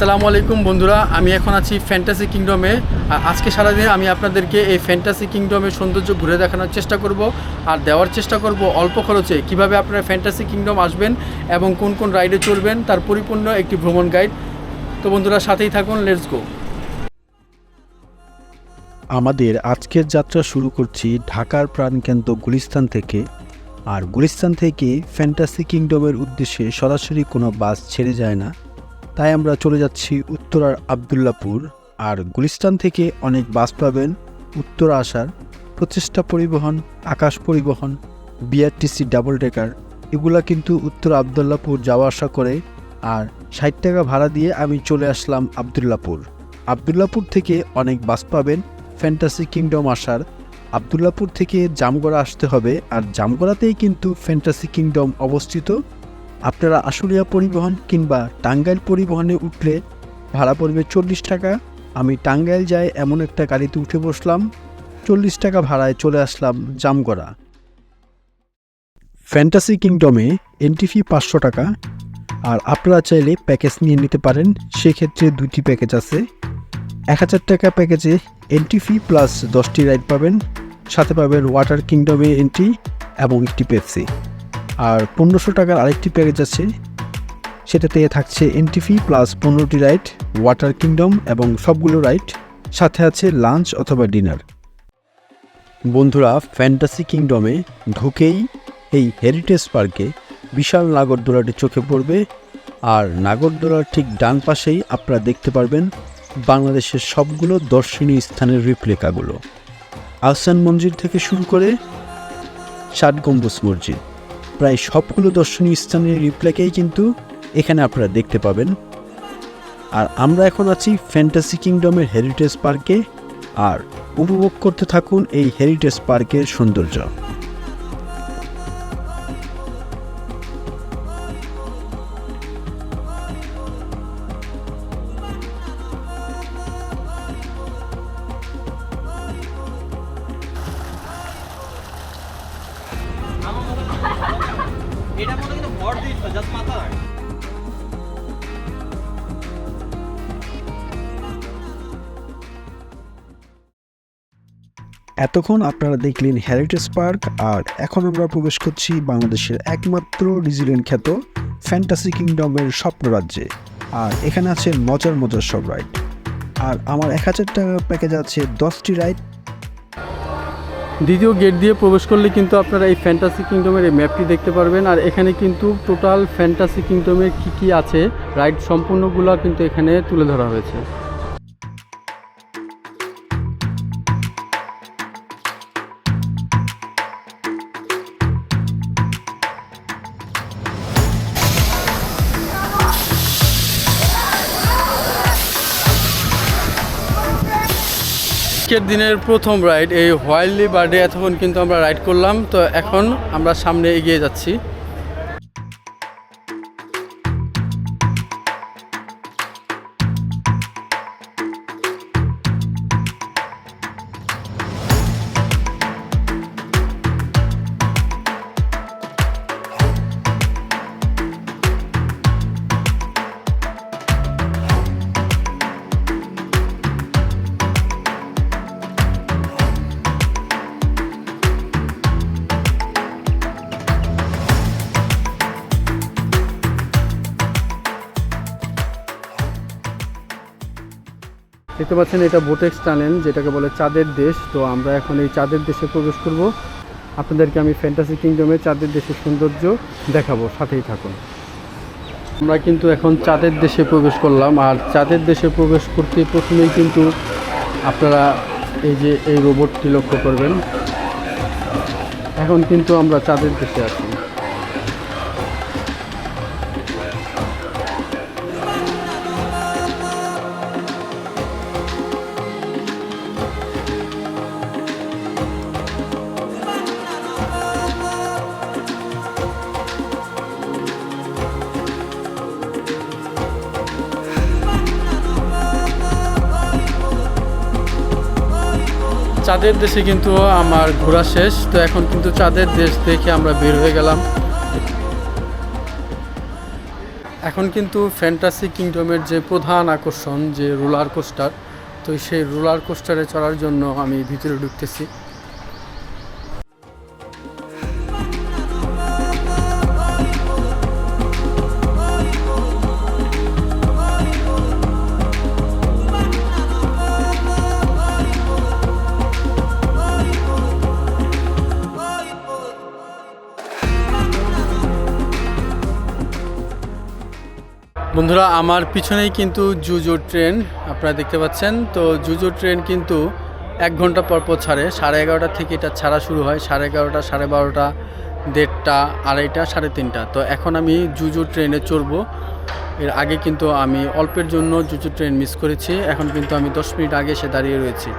আসসালামু আলাইকুম বন্ধুরা, আমি এখন আছি ফ্যান্টাসি কিংডমে আজকে সারাদিন আমি আপনাদেরকে এই ফ্যান্টাসি কিংডমের সৌন্দর্য ঘুরে দেখানোর চেষ্টা করব আর দেওয়ার চেষ্টা করব অল্প খরচে কীভাবে আপনারা ফ্যান্টাসি কিংডম আসবেন এবং কোন কোন রাইডে চলবেন তার পরিপূর্ণ একটি ভ্রমণ গাইড তো বন্ধুরা, সাথেই থাকুন লেটস গো আমাদের আজকের যাত্রা শুরু করছি ঢাকার প্রাণকেন্দ্র গুলিস্তান থেকে। আর গুলিস্তান থেকে ফ্যান্টাসি কিংডমের উদ্দেশ্যে সরাসরি কোনো বাস ছেড়ে যায় না। তাই আমরা চলে যাচ্ছি উত্তরার আবদুল্লাপুর, আর গুলিস্তান থেকে অনেক বাস পাবেন উত্তরা আসার প্রচেষ্টা পরিবহন, আকাশ পরিবহন বিআরটিসি ডাবল ডেকার এগুলা কিন্তু উত্তর আবদুল্লাপুর যাওয়া আসা করে। আর ষাট টাকা ভাড়া দিয়ে আমি চলে আসলাম আবদুল্লাপুর। আবদুল্লাপুর থেকে অনেক বাস পাবেন ফ্যান্টাসি কিংডম আসার। আবদুল্লাপুর থেকে জামগড়া আসতে হবে, আর জামগড়াতেই কিন্তু ফ্যান্টাসি কিংডম অবস্থিত। আপনারা আশুলিয়া পরিবহন কিংবা টাঙ্গাইল পরিবহনে উঠলে ভাড়া পড়বে চল্লিশ টাকা। আমি টাঙ্গাইল যাই এমন একটা গাড়িতে উঠে বসলাম, চল্লিশ টাকা ভাড়ায় চলে আসলাম জামগড়া। ফ্যান্টাসি কিংডমে এন্ট্রি ফি পাঁচশো টাকা, আর আপনারা চাইলে প্যাকেজ নিয়ে নিতে পারেন, সেক্ষেত্রে দুটি প্যাকেজ আছে। এক হাজার টাকা প্যাকেজে এন্ট্রি ফি প্লাস দশটি রাইড পাবেন, সাথে পাবেন ওয়াটার কিংডমে এন্ট্রি এবং একটি পেপসি। আর পনেরোশো টাকার আরেকটি প্যাকেজ আছে। সেটাতে থাকছে এনটিফি প্লাস পনেরোটি রাইড ওয়াটার কিংডম এবং সবগুলো রাইড সাথে আছে লাঞ্চ অথবা ডিনার বন্ধুরা ফ্যান্টাসি কিংডমে ঢুকেই এই হেরিটেজ পার্কে বিশাল নাগরদোলাটি চোখে পড়বে। আর নাগরদোলার ঠিক ডান পাশেই আপনারা দেখতে পারবেন বাংলাদেশের সবগুলো দর্শনীয় স্থানের রিপ্লিকাগুলো আহসান মঞ্জির থেকে শুরু করে ষাট গম্বুজ মসজিদ। প্রায় সবগুলো দর্শনীয় স্থানের রিপ্লেকেই কিন্তু এখানে আপনারা দেখতে পাবেন। আর আমরা এখন আছি ফ্যান্টাসি কিংডমের হেরিটেজ পার্কে আর উপভোগ করতে থাকুন এই হেরিটেজ পার্কের সৌন্দর্য। এতক্ষণ আপনারা দেখলেন হেরিটেজ পার্ক আর এখন আমরা প্রবেশ করছি বাংলাদেশের একমাত্র নিউজিল্যান্ড খ্যাত ফ্যান্টাসি কিংডমের স্বপ্ন রাজ্যে আর এখানে আছে মজার মজার সব রাইড আর আমার এক হাজার টাকার প্যাকেজ আছে দশটি রাইড দ্বিতীয় গেট দিয়ে প্রবেশ করলে কিন্তু আপনারা এই ফ্যান্টাসি কিংডমের এই ম্যাপটি দেখতে পারবেন। আর এখানে কিন্তু টোটাল ফ্যান্টাসি কিংডমের কী কী আছে রাইড সম্পূর্ণগুলো কিন্তু এখানে তুলে ধরা হয়েছে। দিনের প্রথম রাইড এই হোয়াইল্ডলি বার্ডে এতক্ষণ কিন্তু আমরা রাইড করলাম। তো এখন আমরা সামনে এগিয়ে যাচ্ছি। দেখতে পাচ্ছেন, এটা বোটেক্স টানেল, যেটাকে বলে চাঁদের দেশ। তো আমরা এখন এই চাঁদের দেশে প্রবেশ করব। আপনাদেরকে আমি ফ্যান্টাসি কিংডমে চাঁদের দেশের সৌন্দর্য দেখাবো। সাথেই থাকুন। আমরা কিন্তু এখন চাঁদের দেশে প্রবেশ করলাম। আর চাঁদের দেশে প্রবেশ করতে প্রথমেই কিন্তু আপনারা এই যে এই রোবটটি লক্ষ্য করবেন। এখন কিন্তু আমরা চাঁদের দেশে আছি। চাঁদের দেশে কিন্তু আমার ঘোরা শেষ, তো এখন কিন্তু চাঁদের দেশ দেখে আমরা বের হয়ে গেলাম। এখন কিন্তু ফ্যান্টাসি কিংডমের যে প্রধান আকর্ষণ, যে রোলার কোস্টার, তো সেই রোলার কোস্টারে চড়ার জন্য আমি ভিতরে ঢুকতেছি। বন্ধুরা, আমার পিছনেই কিন্তু জুজো ট্রেন, আপনারা দেখতে পাচ্ছেন। তো জুজো ট্রেন কিন্তু এক ঘণ্টা পর পর ছাড়ে। সাড়ে এগারোটা থেকে এটা ছাড়া শুরু হয়। সাড়ে এগারোটা, সাড়ে বারোটা, দেড়টা, আড়াইটা, সাড়ে তিনটা। তো এখন আমি জুজো ট্রেনে চড়বো। এর আগে কিন্তু আমি অল্পের জন্য জুজো ট্রেন মিস করেছি। এখন কিন্তু আমি দশ মিনিট আগে এসে দাঁড়িয়ে রয়েছি।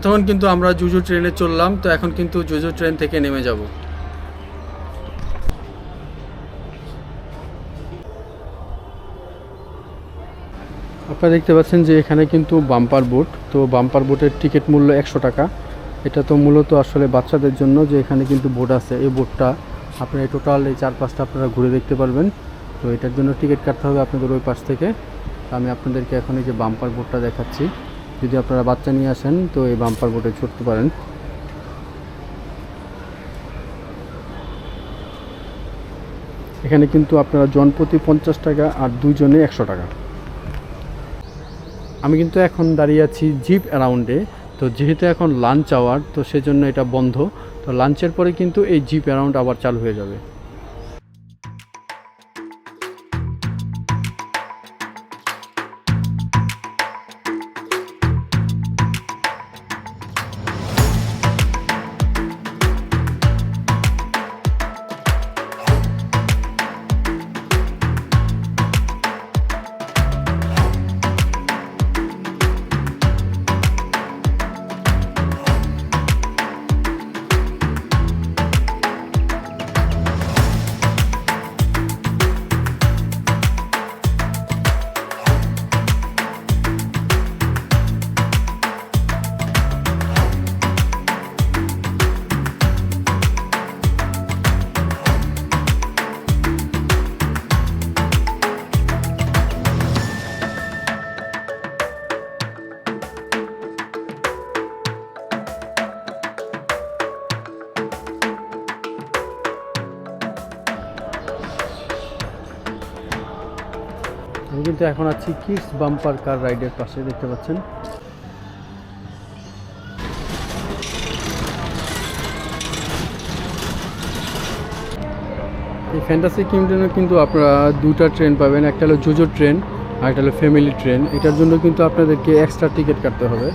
এতক্ষণ কিন্তু আমরা জুজু ট্রেনে চললাম, তো এখন কিন্তু জুজু ট্রেন থেকে নেমে যাব। আপনারা দেখতে পাচ্ছেন যে এখানে কিন্তু বাম্পার বোট, তো বাম্পার বোটের টিকিট মূল্য একশো টাকা। এটা তো মূলত আসলে বাচ্চাদের জন্য যে এখানে কিন্তু বোট আছে। এই বোটটা আপনারা টোটাল এই চার পাঁচটা আপনারা ঘুরে দেখতে পারবেন। তো এটার জন্য টিকিট কাটতে হবে আপনাদের ওই পাশ থেকে। আমি আপনাদেরকে এখন এই যে বাম্পার বোটটা দেখাচ্ছি। যদি আপনারা বাচ্চা নিয়ে আসেন, তো এই বাম্পার বোটে ছুটতে পারেন। এখানে কিন্তু আপনারা জনপ্রতি পঞ্চাশ টাকা আর দুইজনে একশো টাকা। আমি কিন্তু এখন দাঁড়িয়ে আছি জিপ অ্যারাউন্ডে। তো যেহেতু এখন লাঞ্চ আওয়ার, তো সেজন্য এটা বন্ধ। তো লাঞ্চের পরে কিন্তু এই জিপ অ্যারাউন্ড আবার চালু হয়ে যাবে। কিন্তু এখন আছি কিডস বাম্পার কার রাইডের পাশে, দেখতে পাচ্ছেন? এই ফ্যান্টাসি কিংডমে কিন্তু আপনারা দুটা ট্রেন পাবেন, একটা হলো জুজো ট্রেন আর একটা হলো ফ্যামিলি ট্রেন এটার জন্য কিন্তু আপনাদেরকে এক্সট্রা টিকিট কাটতে হবে।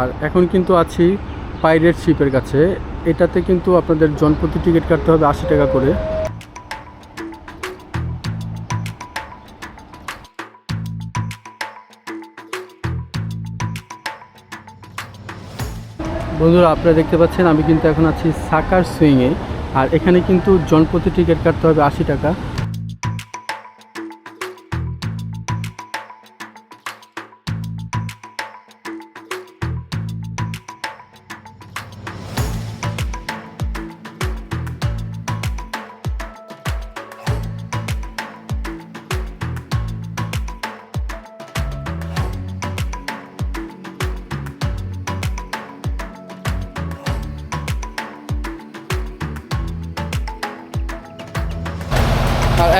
আর এখন কিন্তু আছি পাইরেট শিপের কাছে। এটাতে কিন্তু আপনাদের জনপ্রতি টিকিট কাটতে হবে আশি টাকা করে। বন্ধুরা, আপনারা দেখতে পাচ্ছেন, আমি কিন্তু এখন আছি সাকার সুইংয়ে। আর এখানে কিন্তু জনপ্রতি টিকিট কাটতে হবে আশি টাকা।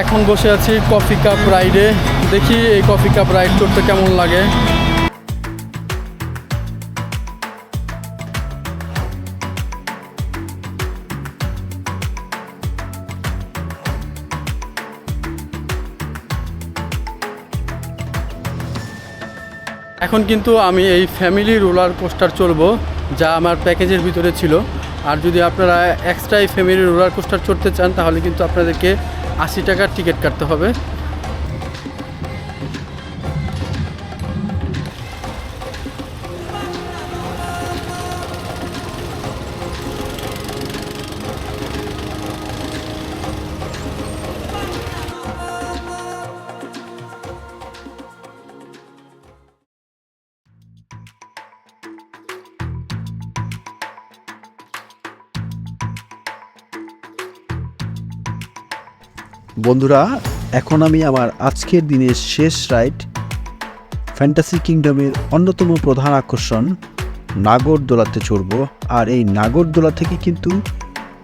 এখন বসে আছি কফি কাপ রাইডে। দেখি এই কফি কাপ রাইড করতে কেমন লাগে। এখন কিন্তু আমি এই ফ্যামিলি রোলার কোস্টার চলবো যা আমার প্যাকেজের ভিতরে ছিল। আর যদি আপনারা এক্সট্রা এই ফ্যামিলি রোলার কোস্টার চড়তে চান, তাহলে কিন্তু আপনাদেরকে আশি টাকার টিকিট কাটতে হবে। বন্ধুরা, এখন আমি আমার আজকের দিনের শেষ রাইড ফ্যান্টাসি কিংডমের অন্যতম প্রধান আকর্ষণ, নাগরদোলাতে চড়ব। আর এই নাগরদোলা থেকে কিন্তু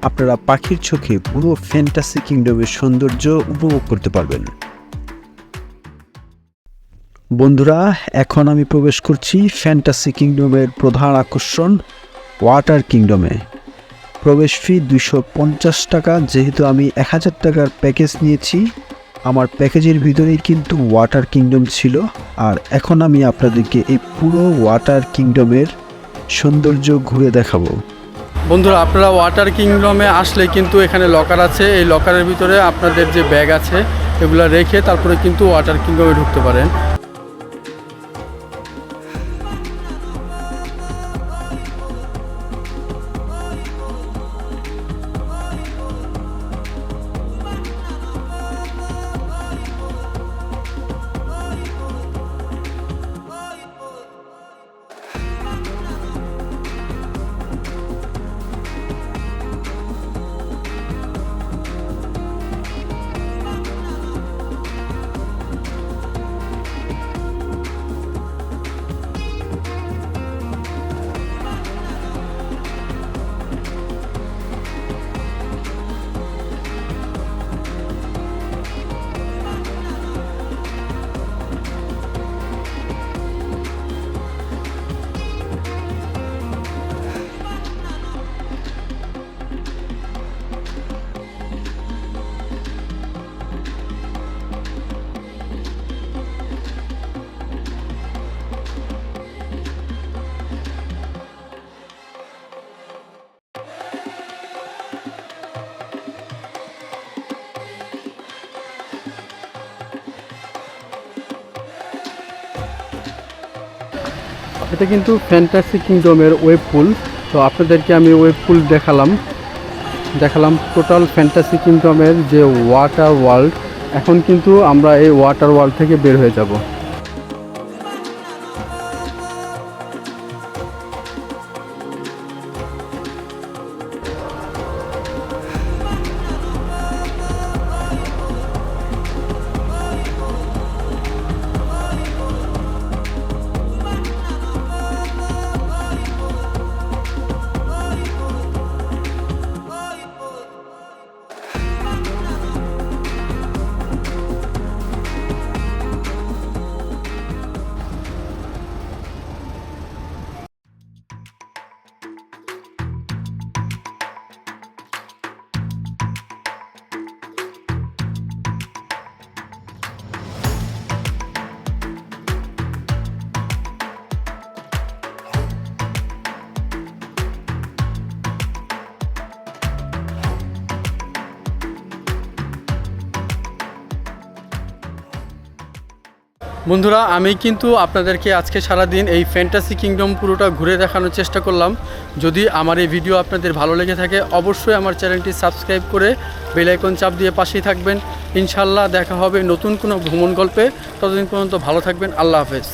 আপনারা পাখির চোখে পুরো ফ্যান্টাসি কিংডমের সৌন্দর্য উপভোগ করতে পারবেন। বন্ধুরা, এখন আমি প্রবেশ করছি ফ্যান্টাসি কিংডমের প্রধান আকর্ষণ ওয়াটার কিংডমে প্রবেশ ফি দুশো পঞ্চাশ টাকা। যেহেতু আমি এক হাজার টাকার প্যাকেজ নিয়েছি, আমার প্যাকেজের ভিতরেই কিন্তু ওয়াটার কিংডম ছিল। আর এখন আমি আপনাদেরকে এই পুরো ওয়াটার কিংডমের সৌন্দর্য ঘুরে দেখাবো। বন্ধুরা, আপনারা ওয়াটার কিংডমে আসলে কিন্তু এখানে লকার আছে। এই লকারের ভিতরে আপনাদের যে ব্যাগ আছে, এগুলো রেখে তারপরে কিন্তু ওয়াটার কিংডমে ঢুকতে পারেন। এটা কিন্তু ফ্যান্টাসি কিংডমের ওয়েব পুল তো আপনাদেরকে আমি ওয়েব পুল দেখালাম। দেখালাম টোটাল ফ্যান্টাসি কিংডমের যে ওয়াটার ওয়ার্ল্ড এখন কিন্তু আমরা এই ওয়াটার ওয়ার্ল্ড থেকে বের হয়ে যাব। বন্ধুরা, আমি কিন্তু আপনাদেরকে আজকে সারা দিন এই ফ্যান্টাসি কিংডম পুরোটা ঘুরে দেখানোর চেষ্টা করলাম। যদি আমার এই ভিডিও আপনাদের ভালো লেগে থাকে, অবশ্যই আমার চ্যানেলটি সাবস্ক্রাইব করে বেলাইকন চাপ দিয়ে পাশেই থাকবেন। ইনশাল্লাহ দেখা হবে নতুন কোনো ভ্রমণ গল্পে। ততদিন পর্যন্ত ভালো থাকবেন। আল্লাহ হাফেজ।